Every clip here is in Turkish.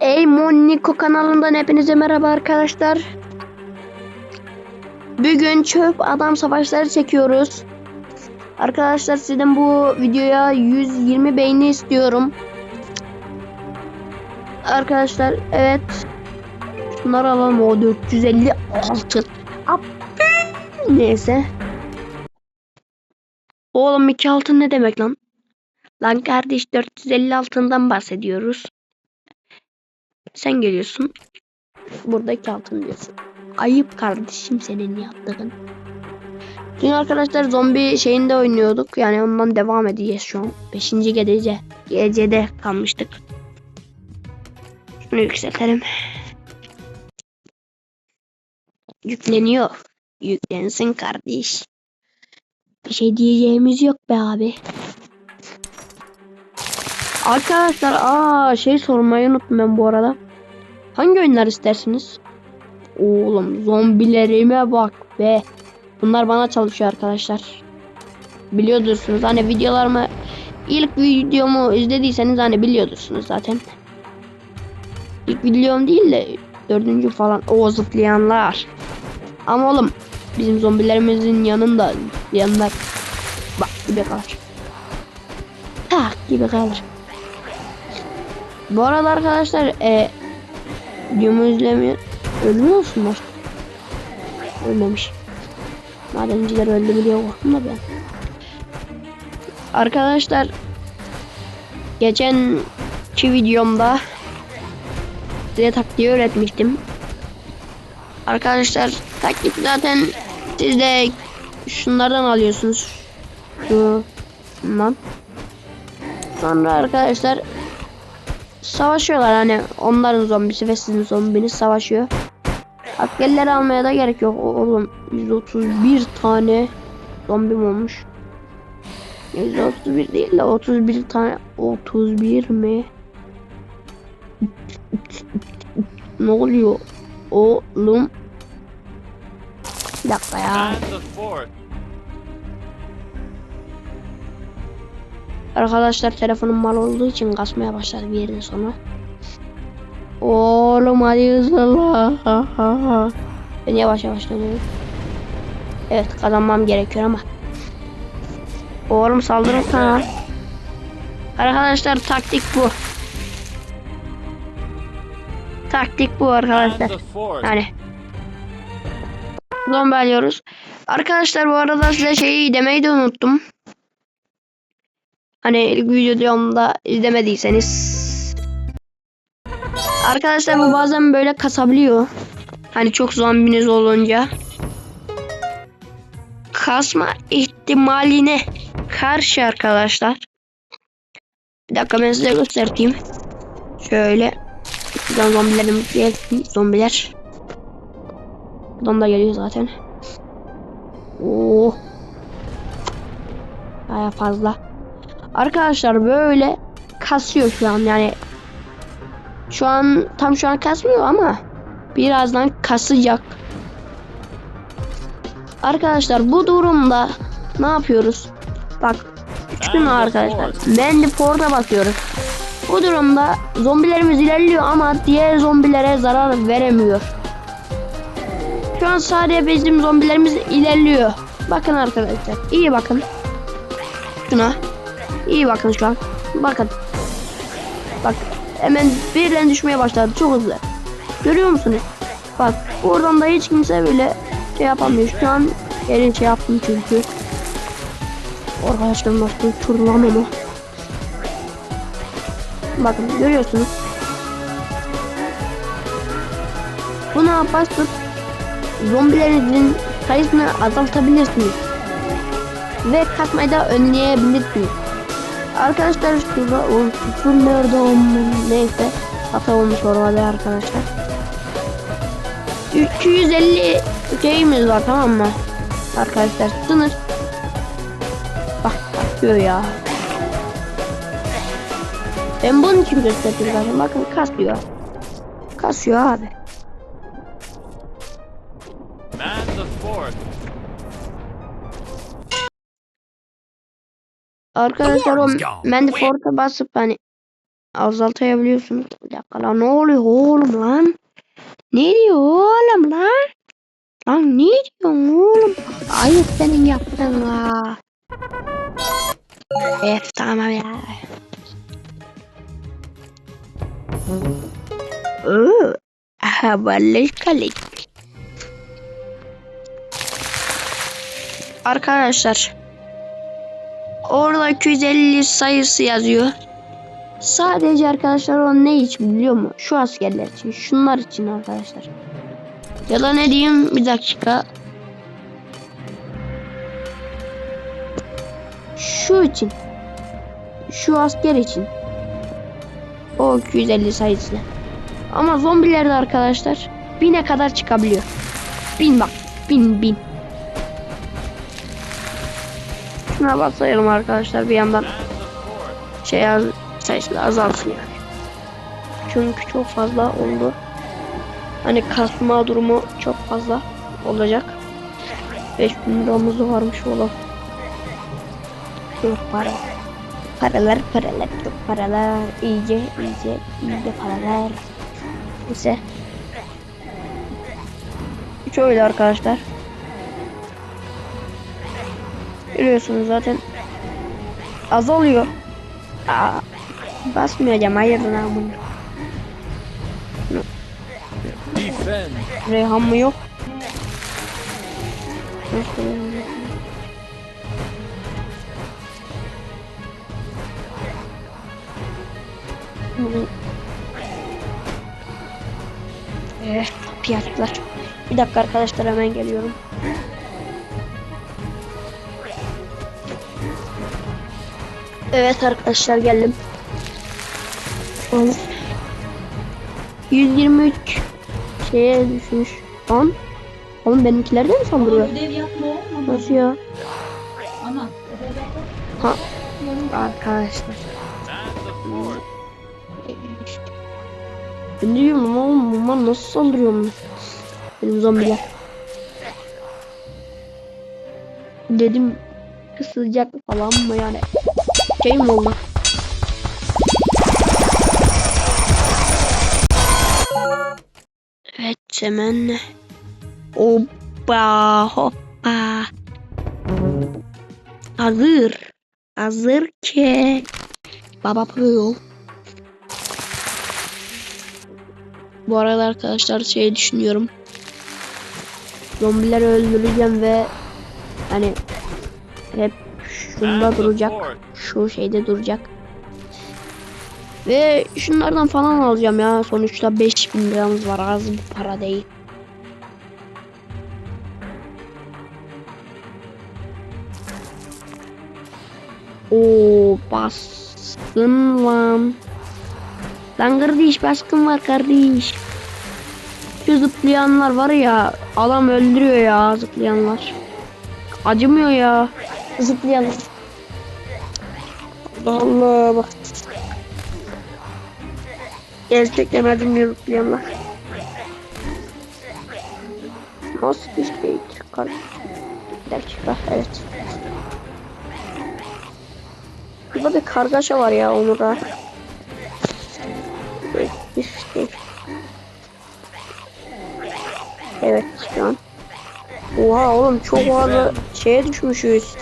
Ey Moniko kanalından hepinize merhaba arkadaşlar. Bugün çöp adam savaşları çekiyoruz. Arkadaşlar sizden bu videoya 120 beğeni istiyorum. Arkadaşlar evet. Şunları alalım o 450 altın. Ab- Neyse. Oğlum iki altın ne demek lan? Lan kardeş 450 altından bahsediyoruz. Sen geliyorsun. Buradaki altın diyorsun. Ayıp kardeşim senin yaptığın. Dün arkadaşlar zombi şeyinde oynuyorduk. Yani ondan devam edeceğiz şu an. Beşinci gece. Gecede kalmıştık. Şunu yükseltelim. Yükleniyor. Yüklensin kardeş. Bir şey diyeceğimiz yok be abi. Arkadaşlar aa şey sormayı unuttum ben bu arada. Hangi oyunlar istersiniz? Oğlum zombilerime bak be. Bunlar bana çalışıyor arkadaşlar. Biliyordursunuz hani videolarımı ilk videomu izlediyseniz hani biliyordursunuz zaten. İlk videom değil de dördüncü falan o zıplayanlar. Ama oğlum bizim zombilerimizin yanında yanlar bak gibi kalır. Tak gibi kalır. Bu arada arkadaşlar e, izlemiyor. Ölmüyor musunlar? Ölmemiş. Madenciler öldü mü diye korktum da ben. Arkadaşlar geçenki videomda size taktiği öğretmiştim. Arkadaşlar taktik zaten siz de şunlardan alıyorsunuz. Şu bundan. Sonra arkadaşlar savaşıyorlar hani onların zombisi ve sizin zombiniz savaşıyor. Askerleri almaya da gerek yok. Oğlum 131 tane zombim olmuş. 131 değil de 31 tane 31 mi? ne oluyor? Oğlum. Bir dakika ya. Arkadaşlar telefonum mal olduğu için kasmaya başladı bir yerden sonra. Oğlum hadi hızlı. Ben yavaş yavaş dönüyorum. Evet kazanmam gerekiyor ama. Oğlum saldırın sana. Arkadaşlar taktik bu. Taktik bu arkadaşlar. Yani. Zombi alıyoruz. Arkadaşlar bu arada size şeyi demeyi de unuttum. Hani ilk videomda izlemediyseniz. Arkadaşlar bu bazen böyle kasabiliyor. Hani çok zombiniz olunca. Kasma ihtimaline karşı arkadaşlar. Bir dakika ben size göstereyim. Şöyle. Buradan zombilerimiz gelsin. Zombiler. Buradan da geliyor zaten. Oo. Baya fazla. Arkadaşlar böyle kasıyor şu an yani. Şu an tam şu an kasmıyor ama birazdan kasacak. Arkadaşlar bu durumda ne yapıyoruz? Bak küçükün arkadaşlar. Mandy Port'a basıyoruz. Bu durumda zombilerimiz ilerliyor ama diğer zombilere zarar veremiyor. Şu an sadece bizim zombilerimiz ilerliyor. Bakın arkadaşlar. iyi bakın. Şuna. İyi bakın şu an. Bakın. Bak. Hemen birden düşmeye başladı. Çok hızlı. Görüyor musunuz? Bak. Oradan da hiç kimse böyle şey yapamıyor. Şu an yerin şey yaptım çünkü. Arkadaşlar nasıl turlam ama. Bakın görüyorsunuz. Buna basıp zombilerinizin sayısını azaltabilirsiniz. Ve katmayı da önleyebilirsiniz. Arkadaşlar şurada küfür nerede olmuş neyse hata olmuş orada arkadaşlar. 250 şeyimiz var tamam mı? Arkadaşlar sınır. Bak kasıyor ya. Ben bunun için gösterdim zaten. Bakın kasıyor. Kasıyor abi. Arkadaşlar o Alarm's gone. Mandy Fort'a basıp hani azaltabiliyorsunuz. Bir dakika lan ne oluyor oğlum lan? Ne diyor oğlum lan? Lan ne diyorsun oğlum? Ayıp senin yaptığın ha. Evet tamam ya. Oo, havalı kalik. Arkadaşlar orada 250 sayısı yazıyor. Sadece arkadaşlar o ne için biliyor musun? Şu askerler için, şunlar için arkadaşlar. Ya da ne diyeyim bir dakika. Şu için. Şu asker için. O 250 sayısı. Ama zombilerde arkadaşlar bine kadar çıkabiliyor. Bin bak. Bin bin. Şuna basayalım arkadaşlar bir yandan şey az, sayısı azalsın yani. Çünkü çok fazla oldu. Hani kasma durumu çok fazla olacak. 5000 liramız varmış oğlum. Çok para. Paralar paralar çok paralar. iyice iyice iyice paralar. Neyse. Şöyle arkadaşlar. Görüyorsunuz zaten azalıyor. Aa, basmayacağım hayırdır amına. Defend. Reyhan mı yok? Bunu- Eh, piyatlar. Bir dakika arkadaşlar hemen geliyorum. Evet arkadaşlar geldim. Oğlum. 123 şeye düşmüş. Lan. Oğlum benimkiler de mi saldırıyor? Nasıl ya? Ama Ha. Arkadaşlar. Ben diyorum oğlum bunlar nasıl saldırıyor mu? Benim zombiler. Dedim kısılacak falan mı yani? Şey mi oldu? Evet hemen. Hoppa hoppa. Hazır. Hazır ki. Baba Pro. Bu arada arkadaşlar şey düşünüyorum. Zombileri öldüreceğim ve hani hep şunda duracak. Şu şeyde duracak. Ve şunlardan falan alacağım ya. Sonuçta 5000 liramız var. Az bir para değil. Oo baskın lan. Lan kardeş baskın var kardeş. Şu zıplayanlar var ya adam öldürüyor ya zıplayanlar. Acımıyor ya zıplayanlar. Allah bak. Gerçekten acımıyor zıplayanlar. Nasıl bir şey çıkar? Bir dakika evet. Burada bir kargaşa var ya onu da. Böyle Bir şey. Evet şu an. Oha oğlum çok fazla şeye düşmüşüz.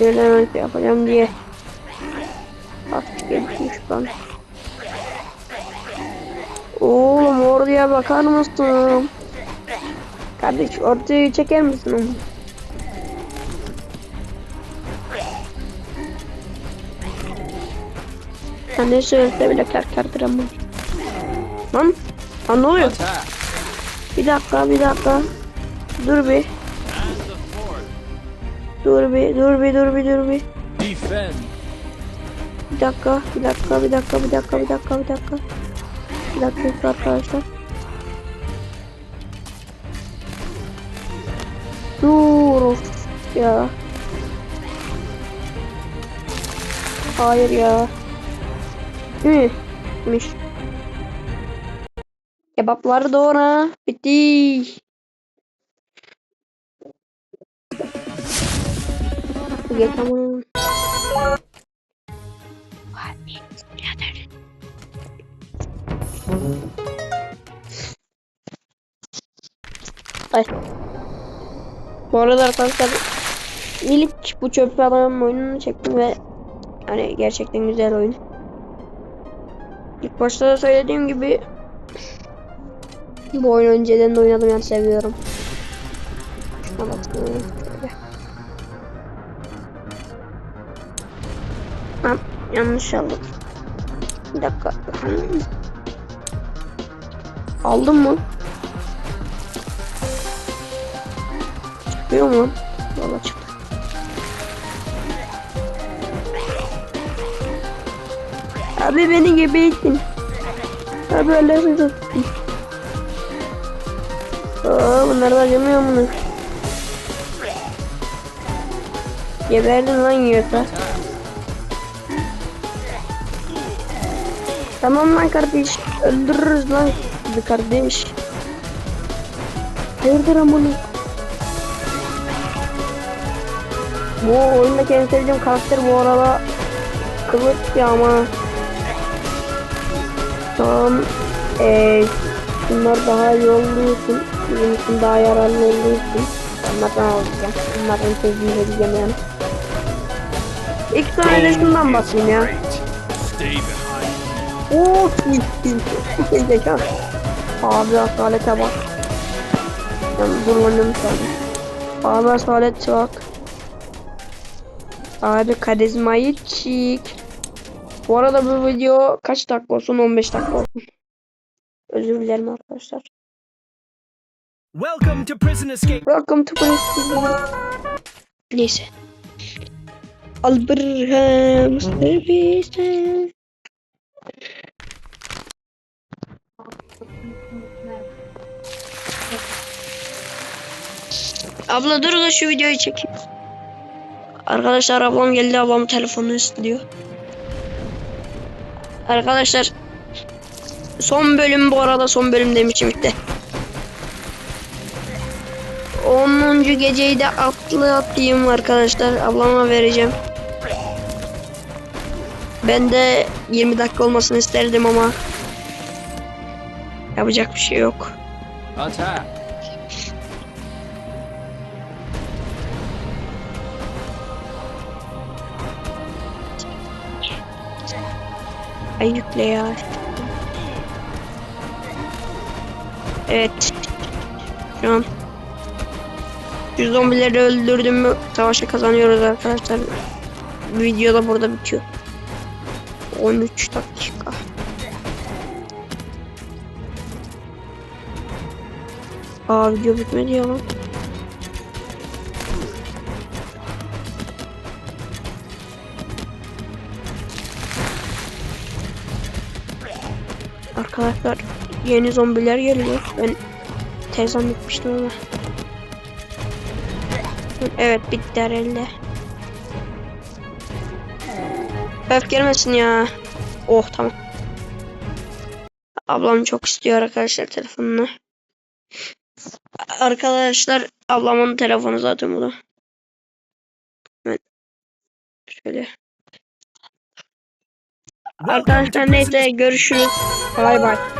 Hemen şey yapacağım diye. Şey düşmüş lan. Oğlum oraya bakar mısın? Kardeş ortaya çeker misin onu? Sen ne söylese bile kar kardıramam. Lan, lan ne oluyor? Bir dakika, bir dakika. Dur bir. Dur bir, dur bir, dur bir, dur bir. Defend. Bir dakika, bir dakika, bir dakika, bir dakika, bir dakika, bir dakika. Bir dakika arkadaşlar. Dur of ya. Hayır ya. Hı, miş. Kebapları doğra. Bitti. Geç ama. Ay. Bu arada arkadaşlar ilk bu çöp adam oyununu çektim ve hani gerçekten güzel oyun. İlk başta da söylediğim gibi bu oyunu önceden de oynadım yani seviyorum. Şuna yanlış aldım. Bir dakika. Aldım mı? Çıkıyor mu? Valla çıktı. Abi beni gebeytin. Abi Allah'ını tutun. Aa bunlar da acımıyor mu? Geberdin lan yiyorsa. Tamam lan kardeş. Öldürürüz lan sizi kardeş. Hayırdır amına? Bu oyundaki en sevdiğim karakter bu arada kılıç ya ama Tamam eee bunlar daha iyi olduğu için bizim için daha yararlı olduğu için onlardan alacağım. Bunlardan sevdiğim edeceğim yani. İlk tane şundan basayım ya. Great. Stay behind. Oo, pis pis. Pis zeka. Abi asalete bak. Ben kullanıyorum sana. Abi asalet bak. Abi karizmayı çek. Bu arada bu video kaç dakika olsun? 15 dakika olsun. Özür dilerim arkadaşlar. Welcome to Prison Escape. Welcome to Police. Neyse. Albraham servise. Abla dur da şu videoyu çekeyim. Arkadaşlar ablam geldi ablam telefonunu istiyor. Arkadaşlar son bölüm bu arada son bölüm demişim işte. 10. geceyi de atlı atayım arkadaşlar. Ablama vereceğim. Ben de 20 dakika olmasını isterdim ama yapacak bir şey yok. Attack. Ay yükle ya. Evet. Şu an şu zombileri öldürdüm mü savaşı kazanıyoruz arkadaşlar. Video da burada bitiyor. 13 dakika. Aa video bitmedi ya lan. Arkadaşlar yeni zombiler geliyor. Ben tez zannetmiştim ama. Evet bitti herhalde. Öf gelmesin ya. Oh tamam. Ablam çok istiyor arkadaşlar telefonunu. Arkadaşlar ablamın telefonu zaten bu da. Şöyle. Arkadaşlar neyse görüşürüz. Bay bay.